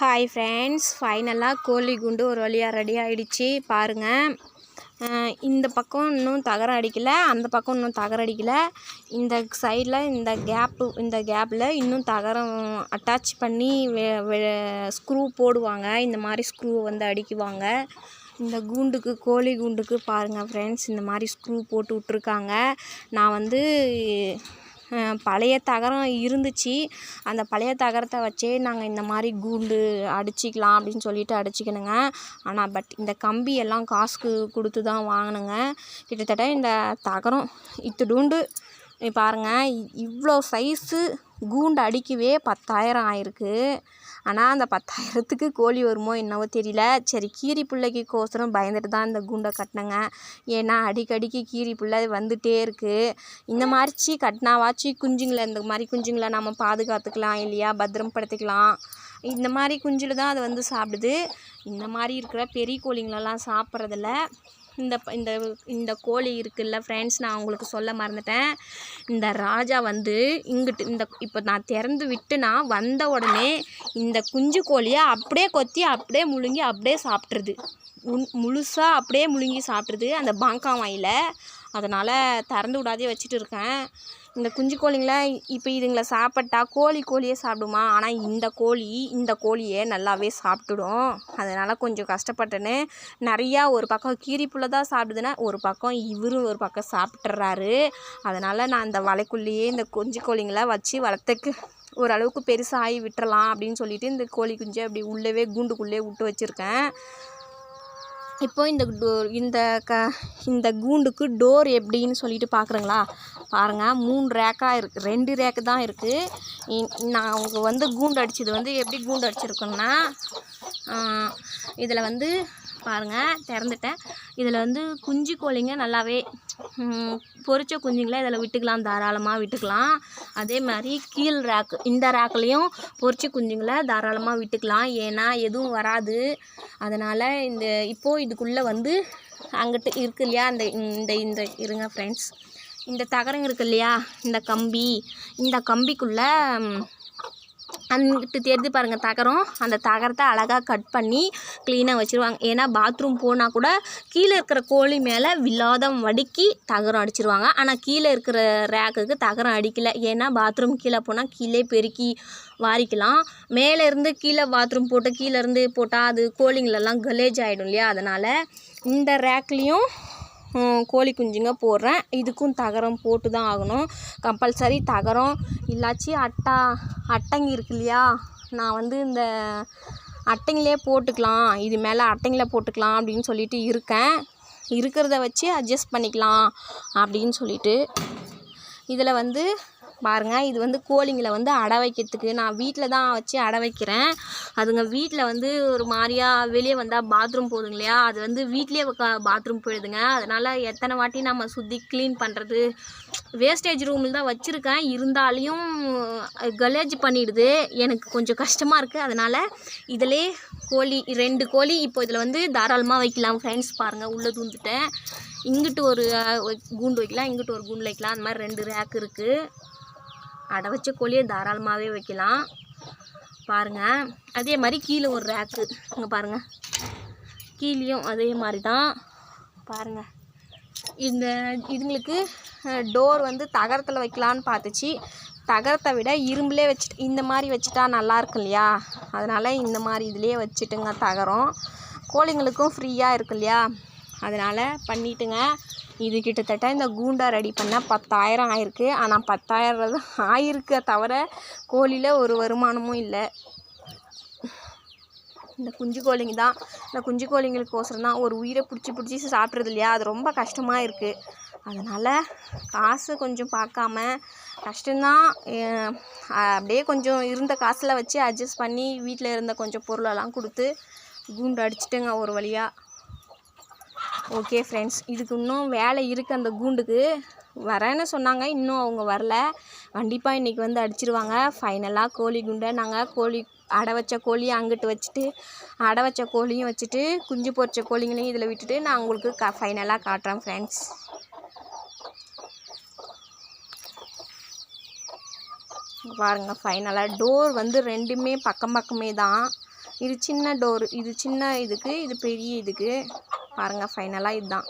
Hi friends ஃபைனலாக கோழி குண்டு ஒரு வழியாக ரெடி ஆகிடுச்சு பாருங்கள் இந்த பக்கம் இன்னும் தகரம் அடிக்கலை. அந்த பக்கம் இன்னும் தகரம் அடிக்கலை. இந்த சைடில் இந்த கேப்பு இந்த கேப்பில் இன்னும் தகரம் அட்டாச் பண்ணி ஸ்க்ரூ போடுவாங்க. இந்த மாதிரி ஸ்க்ரூ வந்து அடிக்குவாங்க. இந்த கூண்டுக்கு கோழி கூண்டுக்கு பாருங்கள் ஃப்ரெண்ட்ஸ் இந்த மாதிரி ஸ்க்ரூ போட்டு விட்ருக்காங்க நான் வந்து பழைய தகரம் இருந்துச்சு. அந்த பழைய தகரத்தை வச்சே நாங்கள் இந்த மாதிரி கூண்டு அடிச்சிக்கலாம் அப்படின்னு சொல்லிட்டு அடிச்சிக்கணுங்க. ஆனால் பட் இந்த கம்பி எல்லாம் காசுக்கு கொடுத்து தான் வாங்கினேங்க. கிட்டத்தட்ட இந்த தகரம் இத்துடூண்டு நீ பாருங்கள் இ- இவ்வளோ சைஸு கூண்டு அடிக்கவே பத்தாயிரம் ஆயிருக்கு. ஆனால் அந்த பத்தாயிரத்துக்கு கோழி வருமோ என்னவோ தெரியல. சரி கீரி பிள்ளைக்கு கோசரம் பயந்துட்டு தான் இந்த கூண்டை கட்டினேங்க. ஏன்னா அடிக்கடிக்கு கீரி பிள்ளை வந்துகிட்டே இருக்குது இந்த மாதிரிச்சி கட்டினாவாச்சு குஞ்சுங்களை இந்த மாதிரி குஞ்சுங்களை நம்ம பாதுகாத்துக்கலாம் இல்லையா? பத்திரப்படுத்திக்கலாம். இந்த மாதிரி குஞ்சில் தான் அது வந்து சாப்பிடுது. இந்த மாதிரி இருக்கிற பெரிய கோழிங்களெல்லாம் சாப்பிட்றதில்ல. இந்த ப- இந்த இந்த கோழி இருக்குல்ல ஃப்ரெண்ட்ஸ் நான் உங்களுக்கு சொல்ல மறந்துட்டேன். இந்த ராஜா வந்து இங்கிட்டு இந்த இப்போ நான் திறந்து விட்டுனா வந்த உடனே இந்த குஞ்சு கோழியை அப்படியே கொத்தி அப்படியே முழுங்கி அப்படியே சாப்பிட்ருது முழுசாக அப்படியே முழுங்கி சாப்பிட்ருது அந்த பாங்கா வாயில். அதனால் திறந்து விடாதே வச்சுட்டு இருக்கேன். இந்த குஞ்சு கோழிங்கள இப்போ இதுங்களை சாப்பிட்டா கோழி கோழியே சாப்பிடுமா? ஆனால் இந்த கோழி இந்த கோழியை நல்லாவே சாப்பிட்டுடும். அதனால் கொஞ்சம் கஷ்டப்பட்டேன்னு நிறையா ஒரு பக்கம் கீரிப்புள்ள தான் சாப்பிடுதுன்னா ஒரு பக்கம் இவரும் ஒரு பக்கம் சாப்பிட்றாரு அதனால் நான் இந்த வலைக்குள்ளேயே இந்த குஞ்சு கோழிங்களை வச்சு வளர்த்துக்கு ஓரளவுக்கு பெருசாகி விட்டுறலாம் அப்படின்னு சொல்லிட்டு இந்த கோழி குஞ்சை அப்படி உள்ளவே கூண்டுக்குள்ளே விட்டு வச்சுருக்கேன். இப்போ இந்த டோர் இந்த க இந்த கூண்டுக்கு டோர் எப்படின்னு சொல்லிட்டு பார்க்குறீங்களா? பாருங்கள் மூணு ரேக்காக இருக்குது ரெண்டு ரேக்கு தான் இருக்குது நான் அவங்க வந்து கூண்டு அடித்தது வந்து எப்படி கூண்டு அடிச்சிருக்கோன்னா இதில் வந்து பாருங்கள் திறந்துட்டேன். இதில் வந்து குஞ்சு கோழிங்க நல்லாவே பொறிச்ச குஞ்சுங்களை இதில் விட்டுக்கலாம் தாராளமாக விட்டுக்கலாம். அதே மாதிரி கீழ் ரேக்கு இந்த ரேக்லேயும் பொறிச்ச குஞ்சுங்களை தாராளமாக விட்டுக்கலாம். ஏன்னா எதுவும் வராது. அதனால் இந்த இப்போது இதுக்குள்ளே வந்து அங்கிட்டு இருக்கு இல்லையா அந்த இந்த இந்த இருங்க ஃப்ரெண்ட்ஸ் இந்த தகரம் இருக்கு இல்லையா இந்த கம்பி. இந்த கம்பிக்குள்ளே அங்கிட்டு தெரிஞ்சு பாருங்கள் தகரம். அந்த தகரத்தை அழகாக கட் பண்ணி க்ளீனாக வச்சுருவாங்க. ஏன்னா பாத்ரூம் போனால் கூட கீழே இருக்கிற கோழி மேலே வில்லாதம் வடுக்கி தகரம் அடிச்சிருவாங்க. ஆனால் கீழே இருக்கிற ரேக்குக்கு தகரம் அடிக்கலை. ஏன்னா பாத்ரூம் கீழே போனால் கீழே பெருக்கி வாரிக்கலாம். மேலே இருந்து கீழே பாத்ரூம் போட்டு கீழேருந்து போட்டால் அது கோழிங்களெல்லாம் கலேஜ் ஆகிடும் இல்லையா? அதனால் இந்த ரேக்லேயும் கோழி குஞ்சுங்க போடுறேன். இதுக்கும் தகரம் போட்டு தான் ஆகணும். கம்பல்சரி தகரம். இல்லாச்சி அட்டா அட்டைங்க இருக்கு இல்லையா? நான் வந்து இந்த அட்டைங்களே போட்டுக்கலாம். இது மேலே அட்டைங்கள போட்டுக்கலாம் அப்படின்னு சொல்லிட்டு இருக்கேன். இருக்கிறத வச்சு அட்ஜஸ்ட் பண்ணிக்கலாம் அப்படின்னு சொல்லிட்டு. இதில் வந்து பாருங்கள் இது வந்து கோழிங்களை வந்து அடை வைக்கிறதுக்கு நான் வீட்டில் தான் வச்சு அடை வைக்கிறேன். அதுங்க வீட்டில் வந்து ஒரு மாதிரியா வெளியே வந்தால் பாத்ரூம் போதுங்க இல்லையா? அது வந்து வீட்லேயே பாத்ரூம் போயிடுதுங்க. அதனால் எத்தனை வாட்டி நம்ம சுற்றி க்ளீன் பண்ணுறது வேஸ்டேஜ் ரூமில் தான் வச்சுருக்கேன். இருந்தாலையும் கலேஜ் பண்ணிடுது. எனக்கு கொஞ்சம் கஷ்டமாக இருக்குது அதனால் இதிலே கோழி ரெண்டு கோழி இப்போ இதில் வந்து தாராளமாக வைக்கலாம் ஃப்ரெண்ட்ஸ் பாருங்கள் உள்ளே தூந்துட்டேன். இங்கிட்டு ஒரு ஒரு கூண்டு வைக்கலாம் இங்கிட்டு ஒரு கூண்டு வைக்கலாம். அந்த மாதிரி ரெண்டு ரேக் இருக்குது அடை வச்ச கோழியை தாராளமாகவே வைக்கலாம். பாருங்கள் அதே மாதிரி கீழே ஒரு ரேக்கு இங்கே பாருங்கள் கீழேயும் அதே மாதிரி தான் பாருங்கள் இந்த இதுங்களுக்கு டோர் வந்து தகரத்தில் வைக்கலான்னு பார்த்துச்சு. தகரத்தை விட இரும்புலே வச்சுட்டு இந்த மாதிரி வச்சுட்டா நல்லா இருக்கும் இல்லையா? அதனால் இந்த மாதிரி இதுலேயே வச்சுட்டுங்க தகரம். கோழிங்களுக்கும் ஃப்ரீயாக இருக்கு இல்லையா? அதனால் பண்ணிட்டுங்க. இது கிட்டத்தட்ட இந்த கூண்டா ரெடி பண்ண பத்தாயிரம் ஆயிருக்கு. ஆனால் பத்தாயிரம் தான் ஆயிருக்க தவிர கோழியில் ஒரு வருமானமும் இல்லை. இந்த குஞ்சு கோழிங்க தான். இந்த குஞ்சு கோழிங்களுக்கோசரம் தான். ஒரு உயிரை பிடிச்சி பிடிச்சி சாப்பிட்றது இல்லையா? அது ரொம்ப கஷ்டமாக இருக்குது அதனால் காசு கொஞ்சம் பார்க்காம கஷ்டம்தான். அப்படியே கொஞ்சம் இருந்த காசில் வச்சு அட்ஜஸ்ட் பண்ணி வீட்டில் இருந்த கொஞ்சம் பொருளெல்லாம் கொடுத்து கூண்டு அடிச்சிட்டுங்க ஒரு வழியாக ஓகே ஃப்ரெண்ட்ஸ் இதுக்கு இன்னும் வேலை இருக்குது அந்த கூண்டுக்கு. வரேன்னு சொன்னாங்க இன்னும் அவங்க வரல. கண்டிப்பாக இன்றைக்கி வந்து அடிச்சிருவாங்க. ஃபைனலாக கோழி குண்டை நாங்கள் கோழி அடை வச்ச கோழியை அங்கிட்டு வச்சுட்டு அடை வச்ச கோழியும் வச்சுட்டு குஞ்சு பொறிச்ச கோழிங்களையும் இதில் விட்டுட்டு நான் உங்களுக்கு க ஃபைனலாக காட்டுறேன் ஃப்ரெண்ட்ஸ் பாருங்கள் ஃபைனலாக டோர் வந்து ரெண்டுமே பக்கம் பக்கமே தான். இது சின்ன டோர் இது சின்ன இதுக்கு இது பெரிய இதுக்கு. பாருங்கள் ஃபைனலாக இதுதான்.